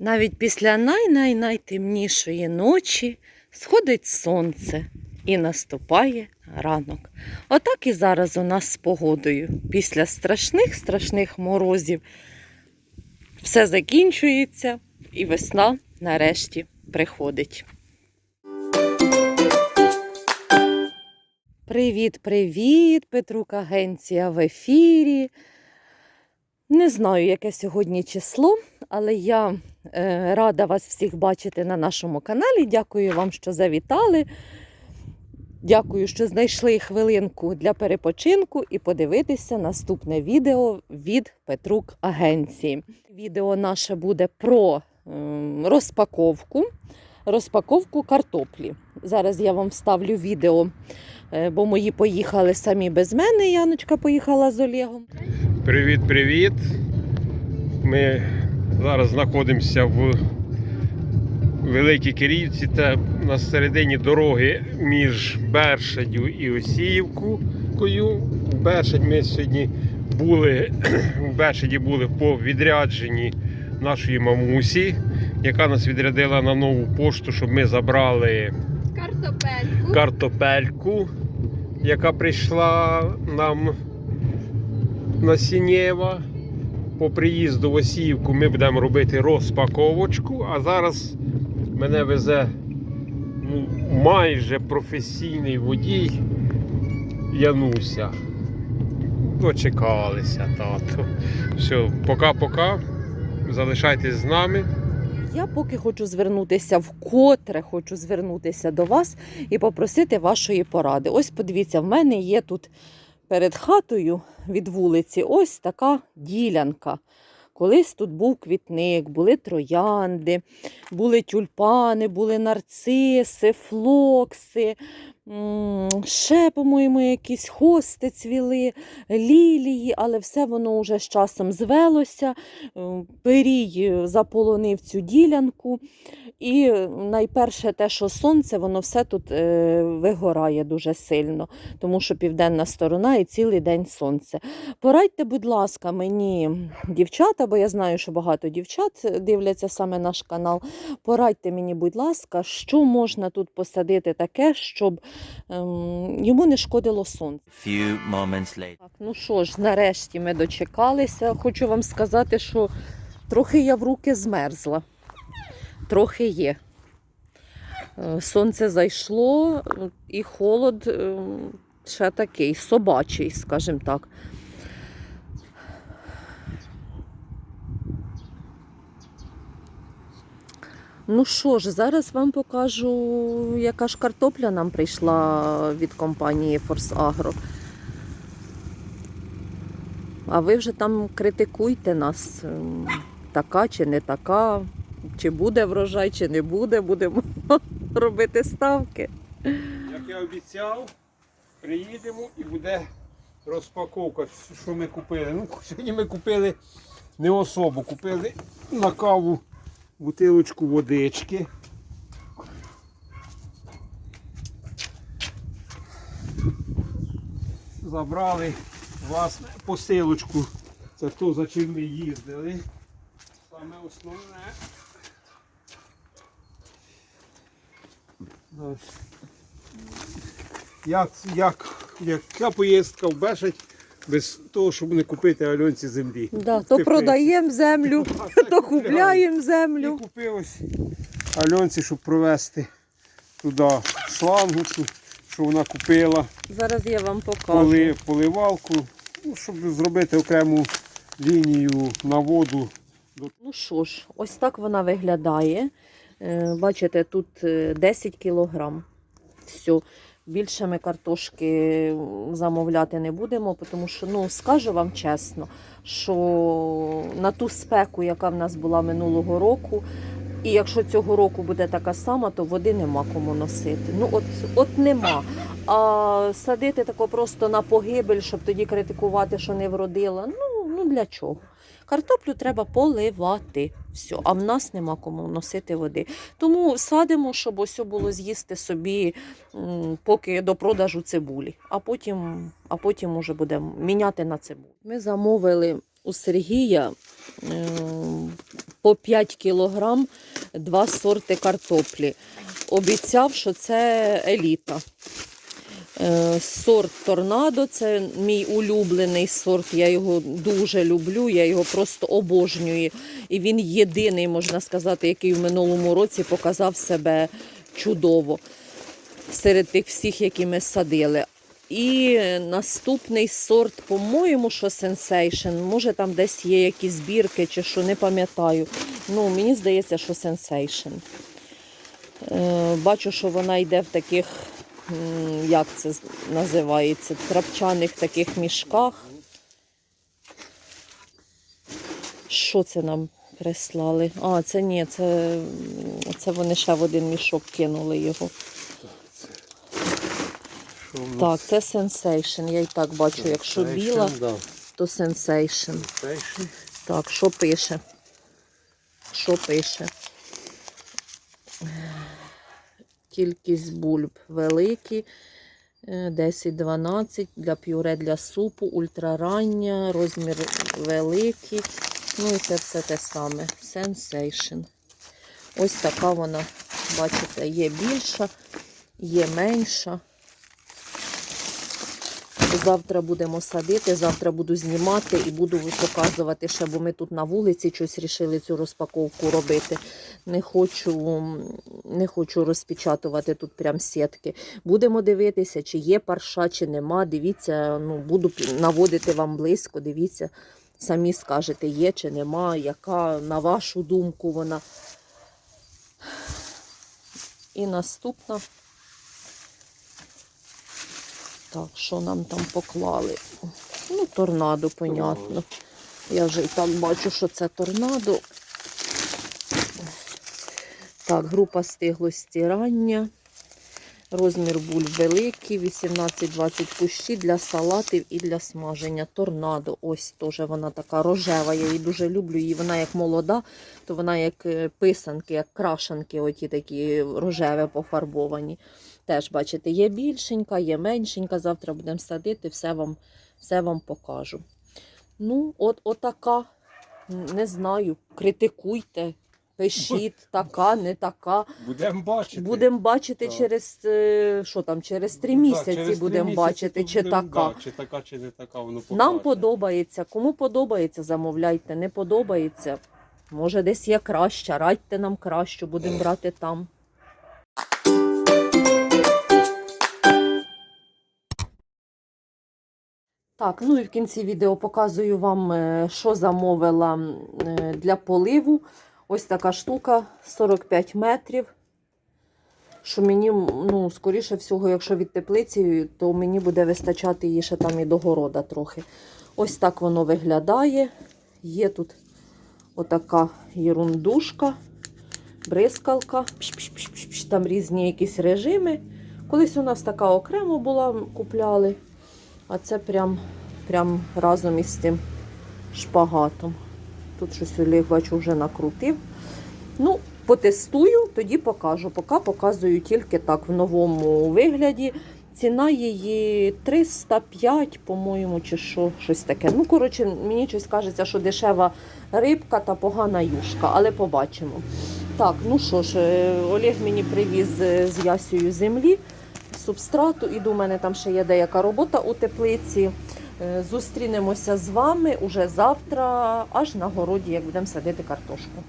Навіть після най-най-найтемнішої ночі сходить сонце і наступає ранок. Отак і зараз у нас з погодою. Після страшних страшних морозів все закінчується, і весна нарешті приходить. Привіт, привіт, Петрук Агенція в ефірі. Не знаю, яке сьогодні число, але я е, рада вас всіх бачити на нашому каналі. Дякую вам, що завітали. Дякую, що знайшли хвилинку для перепочинку і подивитися наступне відео від Петрук Агенції. Відео наше буде про ем, розпаковку, розпаковку картоплі. Зараз я вам вставлю відео, е, бо мої поїхали самі без мене. Яночка поїхала з Олегом. Привіт, привіт. Ми зараз знаходимося в Великій Кирівці та на середині дороги між Бершадю і Осіївкою. Бершадь ми сьогодні були в Бершаді були по відрядженні нашої мамусі, яка нас відрядила на нову пошту, щоб ми забрали Картопельку. картопельку, яка прийшла нам на Сінєва. По приїзду в Осіївку ми будемо робити розпаковочку, а зараз мене везе ну, майже професійний водій Януся. Дочекалися, тато. Все, пока-пока. Залишайтесь з нами. Я поки хочу звернутися вкотре хочу звернутися до вас і попросити вашої поради. Ось подивіться, в мене є тут перед хатою від вулиці ось така ділянка. Колись тут був квітник, були троянди, були тюльпани, були нарциси, флокси, ще, по-моєму, якісь хости цвіли, лілії, але все воно вже з часом звелося. Е, Пирій заполонив цю ділянку. І найперше те, що сонце, воно все тут е, вигорає дуже сильно, тому що південна сторона і цілий день сонце. Порадьте, будь ласка, мені, дівчата, бо я знаю, що багато дівчат дивляться саме наш канал. Порадьте мені, будь ласка, що можна тут посадити таке, щоб ем, йому не шкодило сонце. Few moments later. Так, ну що ж, нарешті ми дочекалися. Хочу вам сказати, що трохи я в руки змерзла. Трохи є. Е, Сонце зайшло і холод е, ще такий, собачий, скажімо так. Ну що ж, зараз вам покажу, яка ж картопля нам прийшла від компанії Force Agro. А ви вже там критикуйте нас, така чи не така, чи буде врожай, чи не буде, будемо робити ставки. Як я обіцяв, приїдемо і буде розпаковка, що ми купили. Ну, сьогодні ми купили не особу, купили на каву бутилочку водички. Забрали власне посилочку. Це то, за чим ми їздили. Саме основне. Як, як, яка поїздка в Бешать без того, щоб не купити Альонці землі. Да, то продаємо землю, то купляємо землю. купив ось Альонці, щоб провести туди шлангу, що вона купила, Зараз я вам покажу. поли, поливалку, ну, щоб зробити окрему лінію на воду. Ну що ж, ось так вона виглядає. Е, Бачите, тут е, 10 кілограм. Все. Більше ми картошки замовляти не будемо, тому що, ну, скажу вам чесно, що на ту спеку, яка в нас була минулого року, і якщо цього року буде така сама, то води нема кому носити. Ну, от, от нема. А садити тако просто на погибель, щоб тоді критикувати, що не вродила. Ну, ну для чого? Картоплю треба поливати. Все, а в нас нема кому носити води. Тому садимо, щоб ось було з'їсти собі, поки до продажу цибулі, а потім, а потім уже будемо міняти на цибулю. Ми замовили у Сергія е, по 5 кілограм два сорти картоплі. Обіцяв, що це еліта. Е, Сорт торнадо це мій улюблений сорт. Я його дуже люблю, я його просто обожнюю. І він єдиний, можна сказати, який в минулому році показав себе чудово серед тих всіх, які ми садили. І наступний сорт, по-моєму, що Sensation. Може там десь є якісь збірки чи що, не пам'ятаю. Ну, мені здається, що Sensation. Е, Бачу, що вона йде в таких, як це називається, трапчаних таких мішках. Що це нам прислали? А, це ні, це, це вони ще в один мішок кинули його. Що в Так, це Sensation. Я і так бачу, якщо біла, Да. то. Sensation. Так, що пише? Що пише? Кількість бульб великі. е, 10-12 для пюре для супу, ультрарання, розмір великий. Ну і це все те саме. Sensation. Ось така вона, бачите, є більша, є менша. Завтра будемо садити, завтра буду знімати і буду показувати ще, бо ми тут на вулиці щось рішили цю розпаковку робити. Не хочу, не хочу розпечатувати тут прям сітки. Будемо дивитися, чи є парша, чи нема. Дивіться, ну, буду наводити вам близько, дивіться, самі скажете, є чи нема, яка, на вашу думку, вона. І наступна. Так, що нам там поклали? Ну, торнадо, понятно. Я вже і так бачу, що це торнадо. Так, група стиглості рання. Розмір буль великий, 18-20 кущі для салатів і для смаження. Торнадо. Ось теж вона така рожева. Я її дуже люблю. І вона як молода, то вона як е, писанки, як крашанки, оті такі рожеві пофарбовані. Теж, бачите, є більшенька, є меншенька. Завтра будемо садити, все вам, все вам покажу. Ну, от отака. Не знаю, критикуйте, пишіть, така, не така. Будемо бачити. Будемо бачити Так. через е, що там, через три Ну, так, місяці через три будемо місяці бачити, чи будемо, така. да, чи така, чи не така, воно Нам покаже. подобається. Кому подобається, замовляйте. Не подобається. Може, десь є краща. Радьте нам кращу, будемо брати там. Так, ну і в кінці відео показую вам, е, що замовила м, е, для поливу. Ось така штука 45 метрів. Що мені, ну, скоріше всього, якщо від теплиці, то мені буде вистачати її ще там і до города трохи. Ось так воно виглядає. Є тут отака єрундушка, бризкалка. Там різні якісь режими. Колись у нас така окремо була, купляли. А це прям, прям разом із тим шпагатом. Тут щось Олег, бачу, вже накрутив. Ну, потестую, тоді покажу. Поки показую тільки так в новому вигляді. Ціна її 305, по-моєму, чи що, щось таке. Ну, коротше, мені щось кажеться, що дешева рибка та погана юшка, але побачимо. Так, ну що ж, е, Олег мені привіз е, з ясію землі, субстрату. Іду, у мене там ще є деяка робота у теплиці. Е, Зустрінемося з вами уже завтра, аж на городі, як будемо садити картошку.